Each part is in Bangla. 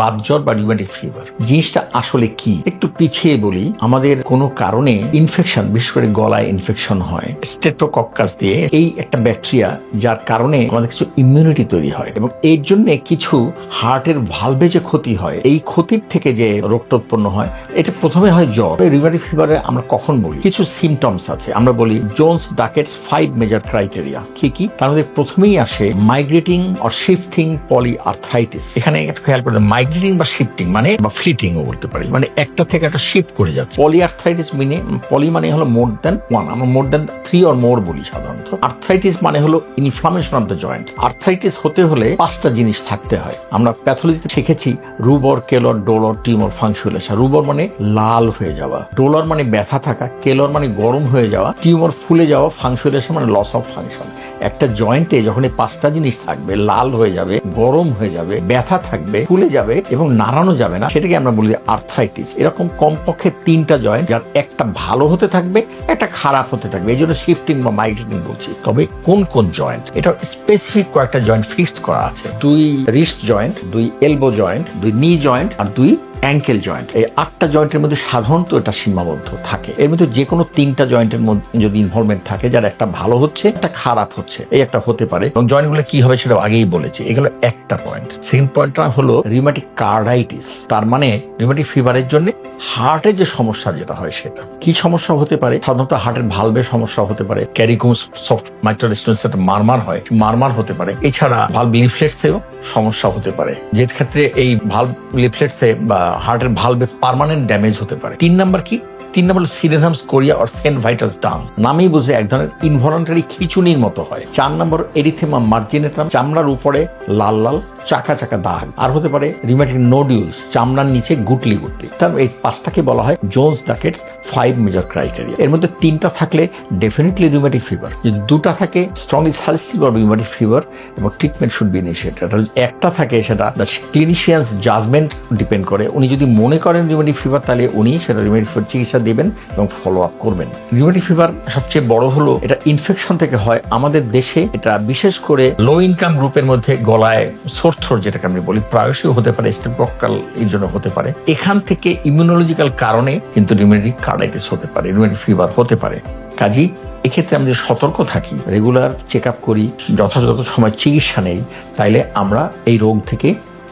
বাতজ্বর বা রিউমেটিক ফিভার জিনিসটা আসলে কি? একটু পিছিয়ে বলি, আমাদের কোনো কারণে ইনফেকশন বিশেষ করে গলায় ইনফেকশন হয়। স্টেট্রোকক্কাস দিয়ে এই একটা ব্যাকটেরিয়া যার কারণে আমাদের কিছু ইমিউনিটি তৈরি হয় এবং এর জন্য কিছু হার্টের ভালভে যে ক্ষতি হয়, এই ক্ষতির থেকে যে রোগটা উৎপন্ন হয়, এটা প্রথমে হয় জ্বর। রিউমেটিক ফিভারে আমরা কখন বলি? কিছু সিমটমস আছে। আমরা বলি Jones Duckett's five major criteria কি কি? তার মধ্যে প্রথমেই আসে migrating or shifting polyarthritis এখানে একটু খেয়াল করলে মাইগ্রেটিং বা শিফটিং মানে বা ফ্লিটিং ও বলতে পারি। মানে একটা থেকে একটা শিফট করে যাচ্ছে। পলি আর্থ্রাইটিস মিনে, পলি মানে হলো মোর দ্যান ওয়ান। আমরা more than three or more বলি সাধারণত। আর্থ্রাইটিস মানে হলো inflammation of the joint arthritis হতে হলে পাঁচটা জিনিস থাকতে হয়। আমরা প্যাথোলজিতে শিখেছি রুবর, কেলর, ডোলর, টিউমর ফাংশুলেশা রুবর মানে লাল হয়ে যাওয়া। ডোলর মানে ব্যথা থাকা। কেলর মানে গরম হয়ে যাওয়া। টিউমর ফুলে যাওয়া। ফাংশুলেশন মানে লস অফ ফাংশন একটা জয়েন্টে যখন এই পাঁচটা জিনিস থাকবে, লাল হয়ে যাবে, গরম হয়ে যাবে, ব্যথা থাকবে, ফুলে যাবে এবং নাড়ানো যাবে না, সেটাকে আমরা বলি আর্থ্রাইটিস এরকম কমপক্ষে তিনটা জয়েন্ট যার একটা ভালো হতে থাকবে, একটা খারাপ হতে থাকবে। এই জন্য শিফটিং বা মাইগ্রেটিং বলছি। তবে কোন কোন জয়েন্ট? এটা স্পেসিফিক কয়েকটা জয়েন্ট ফিক্সড করা আছে। দুই রিস্ট জয়েন্ট, দুই এলবো জয়েন্ট, দুই নি জয়েন্ট আর দুই অ্যাঙ্কেল জয়েন্ট এই আটটা জয়েন্টের মধ্যে সাধারণত এটা সীমাবদ্ধ থাকে। এর মধ্যে যে কোনো তিনটা জয়েন্টের মধ্যে যদি ইনভলভমেন্ট থাকে, যার একটা ভালো হচ্ছে, একটা খারাপ হচ্ছে, এই একটা হতে পারে। এবং জয়েন্টগুলো কি হবে সেটা আগেই বলেছি। এগুলো একটা পয়েন্ট সেকেন্ড পয়েন্টটা হলো রিউমেটিক কার্ডাইটিস তার মানে রিউমেটিক ফিভারের জন্য হার্টের যে সমস্যা যেটা হয় সেটা। কি সমস্যা হতে পারে? সাধারণত হার্টের ভালভের সমস্যা হতে পারে। ক্যারিকুমস সফট একটা মারমার হয় মারমার হতে পারে। এছাড়া ভালভ লিফলেটসেও সমস্যা হতে পারে। যে ক্ষেত্রে এই ভালভ লিফলেটসে বা হার্টের ভালভে পারমানেন্ট ড্যামেজ হতে পারে। তিন নাম্বার কি? তিন number Sydenham's chorea or saint Vitus dance নামেই বুঝে এক ধরনের ইনভলন্টারি খিচুনির মতো হয়। চার নম্বর এরিথেমা মার্জিনেটাম চামড়ার উপরে লাল লাল, চাকা চাকা দাগ। আর হতে পারে রিমেটিক নোডিউলস চামড়ার নিচে গুটলি গুটলি। তার এই পাঁচটাকে বলা হয় Jones Duckett's five major criteria এর মধ্যে তিনটা থাকলে ডেফিনেটলি রিউমেটিক ফিভার যদি দুটা থাকে strongly suggestive or rheumatic fever এবং ট্রিটমেন্ট শুড বি ইনিশিয়েটেড একটা থাকে, সেটা ক্লিনিশিয়ানস জাজমেন্ট ডিপেন্ড করে। উনি যদি মনে করেন রিউমেটিক ফিভার তাহলে উনি সেটা রিউমেটিক ফিভার চিকিৎসা দেবেন এবং ফলো আপ করবেন। রিউমেটিক ফিভার সবচেয়ে বড় হলো, এটা ইনফেকশন থেকে হয় আমাদের দেশে, এটা বিশেষ করে লো ইনকাম গ্রুপের মধ্যে গলায় সোরথ্রোর যেটাকে আমি বলি, প্রায়শই হতে পারে স্টেপকাল এর জন্য হতে পারে। এখান থেকে ইমিউনোলজিক্যাল কারণে কিন্তু রিউমেটিক কার্ডাইটিস হতে পারে রিউমেটিক ফিভার হতে পারে। কাজী, এক্ষেত্রে আমরা যদি সতর্ক থাকি রেগুলার চেক আপ করি, যথাযথ সময় চিকিৎসা নেই, তাইলে আমরা এই রোগ থেকে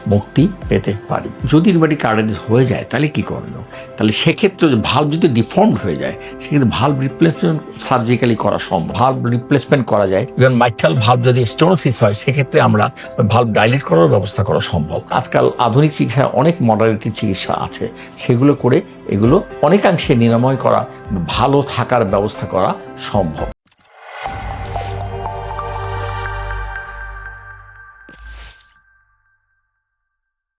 মুক্তি পেতে পারি। যদি বাড়ি কার্ডাইটিস হয়ে যায়, তাহলে কি করণীয় তাহলে সেক্ষেত্রে ভাল্ব যদি ডিফর্মড হয়ে যায়, সেক্ষেত্রে ভাল্ব রিপ্লেসমেন্ট সার্জিক্যালি করা সম্ভব। ভাল্ব রিপ্লেসমেন্ট করা যায় ইভেন মাইটাল ভাল্ব যদি স্টোনোসিস হয়, সেক্ষেত্রে আমরা ভাল্ব ডাইলেট করার ব্যবস্থা করা সম্ভব। আজকাল আধুনিক চিকিৎসায় অনেক মডালিটি চিকিৎসা আছে। সেগুলো করে এগুলো অনেকাংশে নিরাময় করা, ভালো থাকার ব্যবস্থা করা সম্ভব।